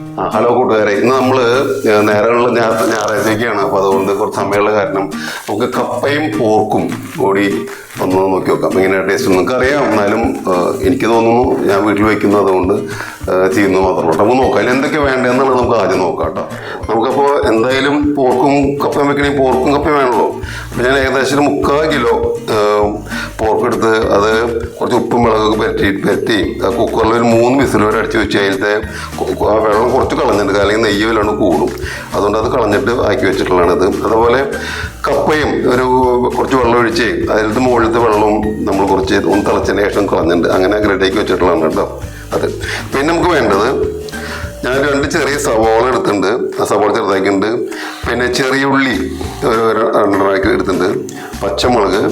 Hello കൂട്ടുകാരെ. ഇന്ന് നമ്മൾ നേരങ്ങളിൽ ഞായറാഴ്ച ഞായറാഴ്ചയൊക്കെയാണ്. അപ്പോൾ അതുകൊണ്ട് കുറച്ച് സമയമുള്ള കാരണം നമുക്ക് കപ്പയും പോർക്കും കൂടി ഒന്ന് നോക്കി നോക്കാം. ഇങ്ങനെ ടേസ്റ്റ് നിങ്ങൾക്ക് അറിയാം എന്നാലും എനിക്ക് തോന്നുന്നു ഞാൻ വീട്ടിൽ വയ്ക്കുന്നത് കൊണ്ട് ചെയ്യുന്നത് മാത്രമേ നമുക്ക് നോക്കാം. അതിൽ എന്തൊക്കെ വേണ്ടതെന്നുള്ളത് നമുക്ക് ആദ്യം നോക്കാം കേട്ടോ. നമുക്കപ്പോൾ എന്തായാലും പോർക്കും കപ്പയും വെക്കണമെങ്കിൽ പോർക്കും കപ്പയും വേണമല്ലോ. അപ്പോൾ ഞാൻ ഏകദേശം മുക്കാൽ കിലോ പോർക്ക് എടുത്ത് അത് കുറച്ച് ഉപ്പും മുളകൊക്കെ പെറ്റി ആ കുക്കറിൽ ഒരു മൂന്ന് വിസിൽ വരെ അടിച്ച് വെച്ച് അതിലത്തെ വെള്ളം കുറച്ച് കളഞ്ഞിട്ട് അല്ലെങ്കിൽ നെയ്യ് വല്ലാണ്ട് കൂടും. അതുകൊണ്ട് അത് കളഞ്ഞിട്ട് ആക്കി വെച്ചിട്ടുള്ളതാണിത്. അതുപോലെ കപ്പയും ഒരു കുറച്ച് വെള്ളം ഒഴിച്ച് അതിലത്തെ മുകളിലത്തെ വെള്ളവും നമ്മൾ കുറച്ച് ഒന്ന് തിളച്ചതിന് ശേഷം കളഞ്ഞിട്ടുണ്ട് അങ്ങനെ ഗ്രഡേക്ക് വെച്ചിട്ടുള്ളതാണ് കേട്ടോ അത്. പിന്നെ നമുക്ക് വേണ്ടത് ഞാൻ രണ്ട് ചെറിയ സവാള എടുത്തിട്ടുണ്ട്. ആ സവാള ചെറുതാക്കിയിട്ടുണ്ട് പിന്നെ ചെറിയ ഉള്ളി ഒരു രണ്ടെണ്ണമാക്കി എടുത്തിട്ടുണ്ട്. പച്ചമുളക്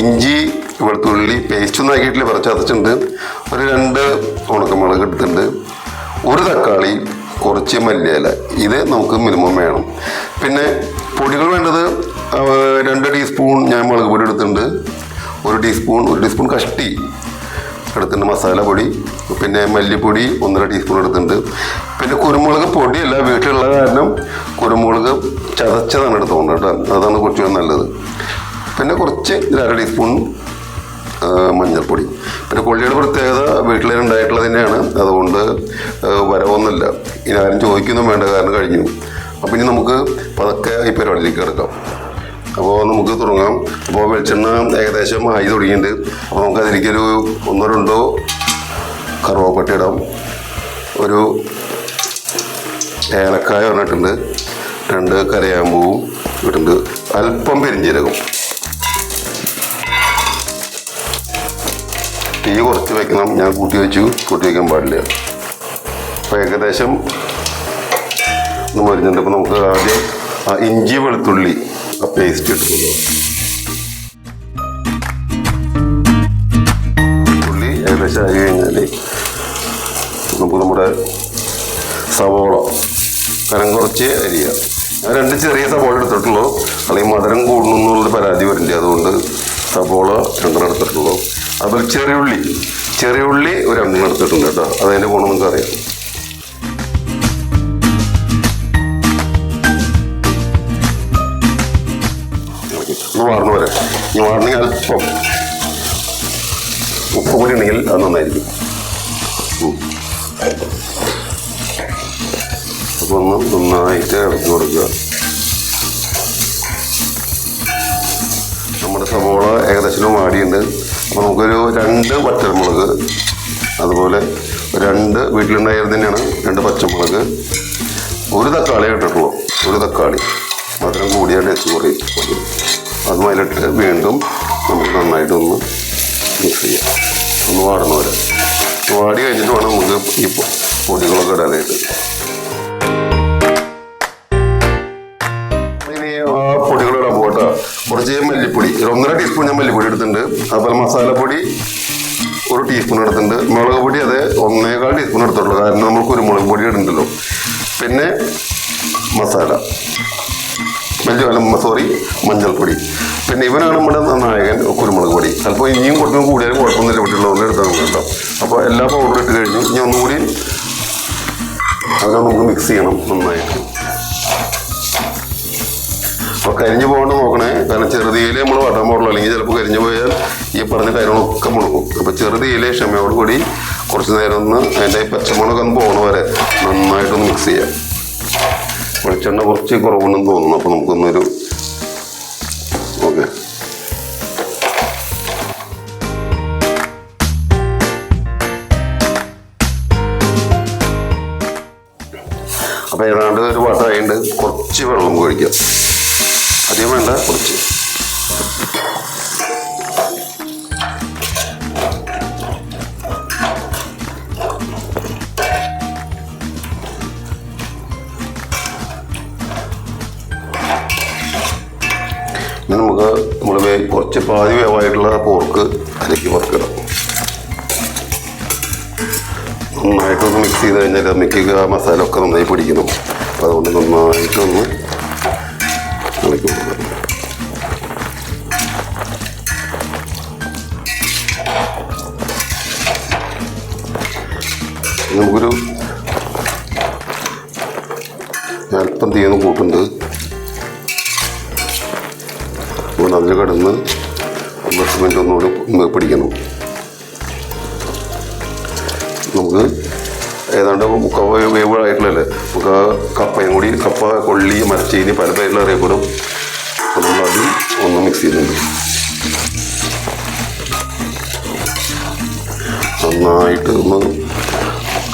ഇഞ്ചി വെളുത്തുള്ളി പേസ്റ്റ് ഒന്നും ആക്കിയിട്ടില്ല. കുറച്ച് അതച്ചിട്ടുണ്ട് ഒരു രണ്ട് ഉണക്കമുളക് എടുത്തിട്ടുണ്ട്. ഒരു തക്കാളി കുറച്ച് മല്ലിയില. ഇത് നമുക്ക് മിനിമം വേണം. പിന്നെ പൊടികൾ വേണ്ടത് ടീസ്പൂൺ ഒരു ടീസ്പൂൺ കഷ്ടി എടുത്തിട്ടുണ്ട്. മസാല പൊടി പിന്നെ മല്ലിപ്പൊടി ഒന്നര ടീസ്പൂൺ എടുത്തിട്ടുണ്ട്. പിന്നെ കുരുമുളക് പൊടിയല്ല വീട്ടിലുള്ള കാരണം കുരുമുളക് ചതച്ചതാണ് എടുത്തോണ്ട് കേട്ടോ. അതാണ് കുറച്ചുകൂടി നല്ലത്. പിന്നെ കുറച്ച് അര ടീസ്പൂൺ മഞ്ഞൾപ്പൊടി. പിന്നെ കൊള്ളിയുടെ പ്രത്യേകത വീട്ടിലുണ്ടായിട്ടുള്ളത് തന്നെയാണ് അതുകൊണ്ട് വരവൊന്നുമില്ല. ഇനി ആരും ചോദിക്കുന്നു വേണ്ട കാരണം കഴിഞ്ഞു. അപ്പം ഇനി നമുക്ക് പതുക്കെ ഈ പരിപാടിയിലേക്ക് കിടക്കാം. അപ്പോൾ നമുക്ക് തുടങ്ങാം. അപ്പോൾ വെളിച്ചെണ്ണ ഏകദേശം ആയി തുടങ്ങിയിട്ടുണ്ട്. അപ്പോൾ നമുക്ക് അതിലേക്കൊരു ഒന്നോ രണ്ടോ കറുവപ്പട്ട ഇടാം. ഒരു ഏലക്കായ പറഞ്ഞിട്ടുണ്ട് രണ്ട് കരയാമ്പൂവും ഇട്ടുണ്ട് അല്പം പെരിഞ്ചീരകം. തീ കുറച്ച് വെക്കണം. ഞാൻ കൂട്ടി വെച്ചു. കൂട്ടി വയ്ക്കാൻ പാടില്ല. അപ്പോൾ ഏകദേശം ഒന്ന് മരുന്നുണ്ട് അപ്പോൾ നമുക്ക് ആദ്യം ഇഞ്ചി വെളുത്തുള്ളി ആ പേസ്റ്റ് ഇട്ടുള്ളൂ ഉള്ളി ഏകദേശം ആയി കഴിഞ്ഞാൽ നമുക്ക് നമ്മുടെ സവോള കനം കുറച്ച് അരിയ. ഞാൻ രണ്ട് ചെറിയ സവോള എടുത്തിട്ടുള്ളൂ. അല്ലെങ്കിൽ മധുരം കൂടണം എന്നുള്ളൊരു പരാതി വരില്ല അതുകൊണ്ട് സവോള രണ്ടെണ്ണം എടുത്തിട്ടുള്ളൂ. അതുപോലെ ചെറിയുള്ളി ചെറിയുള്ളി ഒരു രണ്ടെണ്ണം എടുത്തിട്ടുണ്ട് കേട്ടോ. അതതിന്റെ ഗുണം നിങ്ങൾക്ക് ഒന്ന് വാർന്നു വരാം. ഈ വാർന്നെങ്കിൽ അല്പം ഉപ്പ് കൂടി ഉണ്ടെങ്കിൽ അത് നന്നായിരിക്കും. അപ്പോൾ ഒന്ന് നന്നായിട്ട് ഇളക്കി കൊടുക്കുക. നമ്മുടെ സവോള ഏകദേശം വാടിയുണ്ട് അപ്പോൾ നമുക്കൊരു രണ്ട് പച്ചമുളക് അതുപോലെ രണ്ട് വീട്ടിലുണ്ടായത് തന്നെയാണ് രണ്ട് പച്ചമുളക്. ഒരു തക്കാളി ഇട്ടിട്ടുള്ളൂ ഒരു തക്കാളി. മധുരം കൂടിയാണ് ടേസ്റ്റ് കുറയും. അതും അതിലിട്ട് വീണ്ടും നമുക്ക് നന്നായിട്ടൊന്ന് മിക്സ് ചെയ്യാം. ഒന്ന് വാടണം വരെ വാടി കഴിഞ്ഞിട്ട് വേണം നമുക്ക് ഈ പൊടികളൊക്കെ ഇടാനായിട്ട്. ഇനി ആ കുറച്ച് മല്ലിപ്പൊടി ഒന്നര ടീസ്പൂൺ ഞാൻ മല്ലിപ്പൊടി എടുത്തിട്ടുണ്ട്. അതുപോലെ മസാലപ്പൊടി ഒരു ടീസ്പൂൺ എടുത്തിട്ടുണ്ട്. മുളക് പൊടി അതെ ഒന്നേകാൽ ടീസ്പൂൺ എടുത്തിട്ടുള്ളൂ. കാരണം നമ്മൾ കുരുമുളക് പൊടി ഇടുന്നുണ്ടല്ലോ പിന്നെ ചിലപ്പോൾ ഇനിയും കുറച്ചും കൂടിയാലും കുഴപ്പമൊന്നുമില്ല. വീട്ടിലുള്ളതുകൊണ്ട് എടുത്താൽ നമുക്ക് അപ്പോൾ എല്ലാ പൗഡറും ഇട്ട് കഴിഞ്ഞു. ഇനി ഒന്നുകൂടി അതിനെ നമുക്ക് മിക്സ് ചെയ്യണം നന്നായിട്ട്. അപ്പോൾ കരിഞ്ഞു പോകാണ്ട് നോക്കണേ. കാരണം ചെറുതീയിൽ നമ്മൾ വട്ടാൻ പാടുള്ളൂ. അല്ലെങ്കിൽ ചിലപ്പോൾ കരിഞ്ഞു പോയാൽ ഈ പറഞ്ഞ കാര്യങ്ങളൊക്കെ മുടങ്ങും. അപ്പോൾ ചെറുതീയിലെ ക്ഷമയോട് കൂടി കുറച്ച് നേരം ഒന്ന് അതിന്റെ പച്ചമുളക് ഒന്ന് പോകണ വരെ. നന്നായിട്ടൊന്ന് മിക്സ് ചെയ്യാം. വെളിച്ചെണ്ണ കുറച്ച് കുറവുണ്ടെന്ന് തോന്നുന്നു. അപ്പോൾ നമുക്കൊന്നൊരു ഓക്കെ. ഏതാണ്ട് ഒരു വട്ടമായിട്ട് കുറച്ച് വെള്ളം ഒഴിക്കാം. അധികം വേണ്ട കുറച്ച്. നമുക്ക് നമ്മൾ കുറച്ച് പാതി വേവായിട്ടുള്ള പോർക്ക് അതിലേക്ക് വറുക്കിടാം നന്നായിട്ടൊന്ന് മിക്സ് ചെയ്ത് കഴിഞ്ഞാൽ മിക്ക മസാല ഒക്കെ നന്നായി പിടിക്കണം അപ്പോൾ അതുകൊണ്ട് നന്നായിട്ടൊന്ന് ഇളക്കി നമുക്കൊരു അല്പം തീയൊന്ന് കൂട്ടുണ്ട്. അപ്പോൾ അതിൽ കിടന്ന് പത്ത് ഒന്നുകൂടി ഒന്ന് പിടിക്കണം. നമുക്ക് ഏതാണ്ട് മുക്ക വേവ് മുക്ക കപ്പയും കൂടി കപ്പ കൊള്ളി മരച്ചീനി പല പേരിലും അറിയപ്പെടും അപ്പോൾ നമ്മളത് ഒന്ന് മിക്സ് ചെയ്യുന്നുണ്ട് നന്നായിട്ട് ഒന്ന്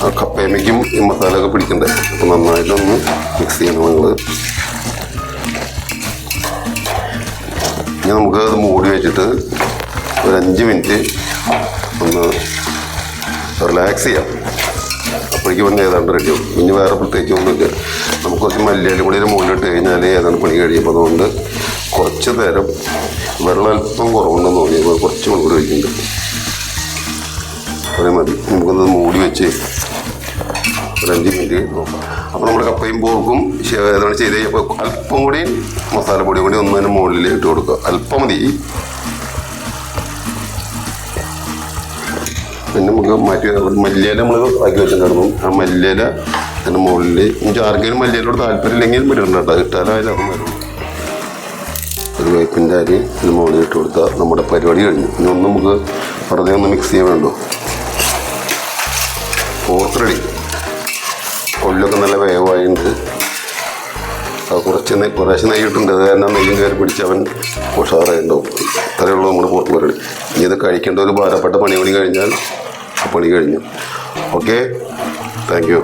ആ കപ്പയമ്മയ്ക്കും ഈ മസാല ഒക്കെ പിടിക്കണ്ടേ അപ്പോൾ നന്നായിട്ടൊന്ന് മിക്സ് ചെയ്യണം നിങ്ങൾ ഇനി നമുക്ക് അത് മൂടി വെച്ചിട്ട് ഒരു അഞ്ച് മിനിറ്റ് ഒന്ന് റിലാക്സ് ചെയ്യാം. അപ്പോഴേക്കും വന്ന് ഏതാണ്ട് റെഡി ആവും. ഇനി വേറെ പ്രത്യേകിച്ച് ഒന്നുമില്ല. നമുക്ക് കുറച്ച് മല്ലിയാലും കൂടി മുകളിലിട്ട് കഴിഞ്ഞാൽ ഏതാണ്ട് പണി കഴിയുമ്പോൾ അതുകൊണ്ട് കുറച്ച് നേരം വെള്ളം അല്പം കുറവുണ്ടെന്ന് തോന്നി. അപ്പോൾ കുറച്ച് മണിക്കൂർ കഴിക്കുന്നുണ്ട് അത്രയും മതി. നമുക്കൊന്ന് മൂടി വെച്ച് ഒരു അഞ്ച് മിനിറ്റ് നോക്കാം. അപ്പോൾ നമ്മൾ കപ്പയും പോർക്കും ഏതാണ് ചെയ്ത് കഴിഞ്ഞപ്പോൾ അല്പം കൂടി മസാലപ്പൊടി കൂടി ഒന്നതിന് മുകളിൽ ഇട്ട് കൊടുക്കുക. അല്പം മതി. പിന്നെ നമുക്ക് മാറ്റി മല്ലിയില നമ്മൾ ആക്കി വെച്ചിട്ടുണ്ടായിരുന്നു. ആ മല്ലിയില അതിന്റെ മുകളിൽ എനിക്ക് ആർക്കെങ്കിലും മല്ലിയിലോട് താല്പര്യമില്ലെങ്കിൽ ഇല്ലെങ്കിൽ കേട്ടോ. ഇട്ടാലായാലും അതും വരും ഒരു വേപ്പിന്റെ അരി ഇതിന് മുകളിൽ ഇട്ട് കൊടുത്താൽ നമ്മുടെ പരിപാടി കഴിഞ്ഞു. ഇനി ഒന്ന് നമുക്ക് വെറുതെ ഒന്ന് മിക്സ് ചെയ്യാൻ വേണ്ടു? ഫോർത്ത് റെഡി കൊല്ലൊക്കെ നല്ല വേവായിട്ടുണ്ട് അത് കുറച്ച് നെയ് കുറേശ്ശെ നെയ്യിട്ടുണ്ട് അത് കാരണം നെയ്യും കയറി പിടിച്ച് അവൻ ഉഷാറായിട്ടുണ്ടാവും അത്രയുള്ളൂ നമ്മുടെ പോർട്ട് പരിപാടി. ഇനി ഇത് കഴിക്കേണ്ട ഒരു ഭാരപ്പെട്ട പണി കൂടി കഴിഞ്ഞാൽ പണി കഴിഞ്ഞു. Okay thank you